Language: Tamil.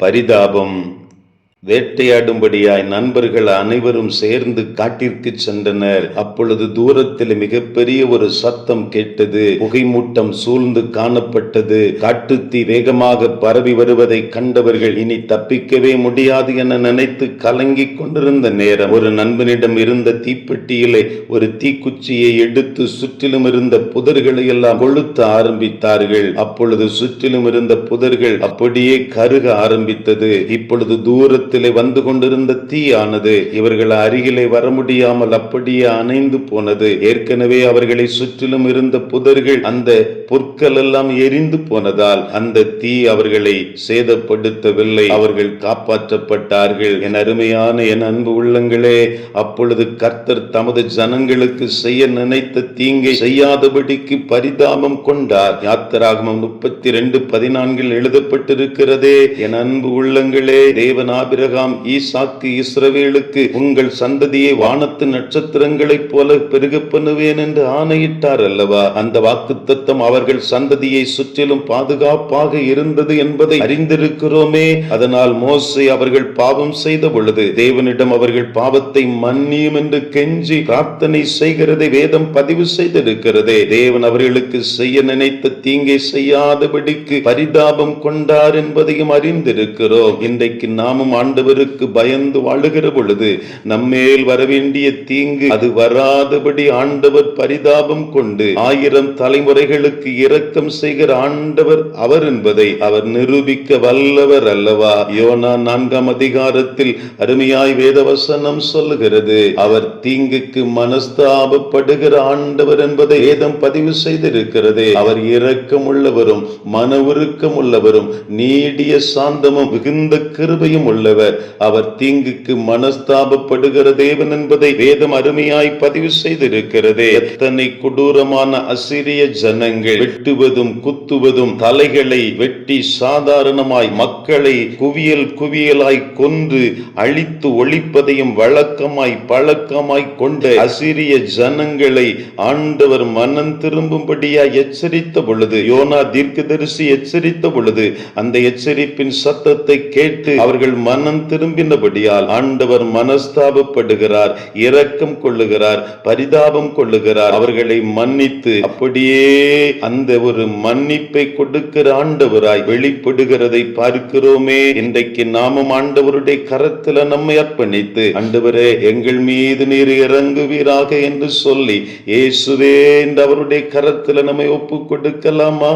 பரிதாபம் வேட்டையாடும்படியாய் நண்பர்கள் அனைவரும் சேர்ந்து காட்டிற்கு சென்றனர். அப்பொழுது தூரத்தில் மிகப்பெரிய ஒரு சத்தம் கேட்டது. புகைமூட்டம் சூழ்ந்து காணப்பட்டது. காட்டுத்தீ வேகமாக பரவி வருவதை கண்டவர்கள் இனி தப்பிக்கவே முடியாது என நினைத்து கலங்கிக் கொண்டிருந்த நேரம். ஒரு நண்பனிடம் இருந்த தீப்பெட்டியிலே ஒரு தீக்குச்சியை எடுத்து சுற்றிலும் இருந்த புதர்களை எல்லாம் கொளுத்த ஆரம்பித்தார்கள். அப்பொழுது சுற்றிலும் இருந்த புதர்கள் அப்படியே கருக ஆரம்பித்தது. இப்பொழுது தூரத்தில் வந்து கொண்டிருந்த தீயானது இவர்கள் அருகிலே வர முடியாமல் அப்படியே அணைந்து போனது. ஏற்கனவே அவர்களை சுற்றிலும் இருந்த புதர்கள் அந்த பொற்கள் எல்லாம் எரிந்து போனதால் அந்த தீ அவர்களை சேதப்படுத்தவில்லை. அவர்கள் காப்பாற்றப்பட்டார்கள். என் அருமையான என் அன்பு உள்ளங்களே அப்பொழுது கர்த்தர் தமது ஜனங்களுக்கு செய்ய நினைத்த தீங்கை செய்யாதபடிக்கு பரிதாபம் கொண்டார். யாத்திராகமம் முப்பத்தி ரெண்டு பதினான்கில் எழுதப்பட்டிருக்கிறதே என் அன்பு உள்ளங்களே தேவனாபிர ஆபிரகாம் ஈசாக்கு இஸ்ரவேலுக்கு உங்கள் சந்ததியை வானத்து நட்சத்திரங்களைப் போல பெருக பண்ணுவேன் என்று ஆணையிட்டார் அல்லவா? அந்த வாக்குத்தத்தம் அவர்கள் சந்ததியை சுற்றிலும் பாதுகாப்பாக இருந்தது என்பதை அறிந்திருக்கிறோமே. அதனால் மோசை அவர்கள் பாவம் செய்த பொழுது தேவனிடம் அவர்கள் பாவத்தை மன்னியும் என்று கெஞ்சி பிரார்த்தனை செய்கிறதை வேதம் பதிவு செய்திருக்கிறதே. தேவன் அவர்களுக்கு செய்ய நினைத்த தீங்கை செய்யாதபடிக்கு பரிதாபம் கொண்டார் என்பதையும் அறிந்திருக்கிறோம். இன்றைக்கு நாமும் ஆண்டவருக்கு பயந்து வாழுகிற பொழுது நம்மேல் வரவேண்டிய தீங்கு அது வராதபடி ஆண்டவர் பரிதாபம் கொண்டு ஆயிரம் தலைமுறைகளுக்கு இரக்கம் செய்கிற ஆண்டவர் அவர் என்பதை அவர் நிரூபிக்க வல்லவர் அல்லவா? யோனா நான்காம் அதிகாரத்தில் அருமையாய் வேதவசனம் சொல்லுகிறது அவர் தீங்குக்கு மனஸ்தாபப்படுகிற ஆண்டவர் என்பதை வேதம் பதிவு செய்திருக்கிறது. அவர் இரக்கம் உள்ளவரும் மன உருக்கம் உள்ளவரும் நீடிய சாந்தமும் மிகுந்த கிருபையும் உள்ளவர். அவர் தீங்குக்கு மனஸ்தாபப்படுகிற தேவன் என்பதை வேதம் அருமையாய் பதிவு செய்திருக்கிறது. எத்தனை கொடூரமான அசிரிய ஜனங்கள் வெட்டுவதும் குத்துவதும் தலைகளை வெட்டி சாதாரணமாய் மக்களை குவியல் குவியலாய் கொன்று அழித்து ஒழிப்பதையும் வழக்கமாய் பழக்கமாய் கொண்ட அசிரிய ஜனங்களை ஆண்டவர் மனம் திரும்பும்படியாய் எச்சரித்த பொழுது யோனா தீர்க்கதரிசி எச்சரித்த பொழுது அந்த எச்சரிப்பின் சத்தத்தை கேட்டு அவர்கள் மனம் திரும்பினபடியால் ஆண்டவர் மனஸ்தாபப்படுகிறார் இரக்கம் கொள்ளுகிறார் பரிதாபம் கொள்ளுகிறார். அவர்களை மன்னித்து அப்படியே அந்த ஒரு மன்னிப்பை கொடுக்கிற ஆண்டவராய் வெளிப்படுகிறதை பார்க்கிறோமே. இன்றைக்கு நாமும் ஆண்டவருடைய கரத்துல நம்மை அர்ப்பணித்து ஆண்டவரே எங்கள் மீது நீர் இறங்குவீராக என்று சொல்லி இயேசுவே என்று அவருடைய கரத்துல நம்மை ஒப்பு கொடுக்கலாமா?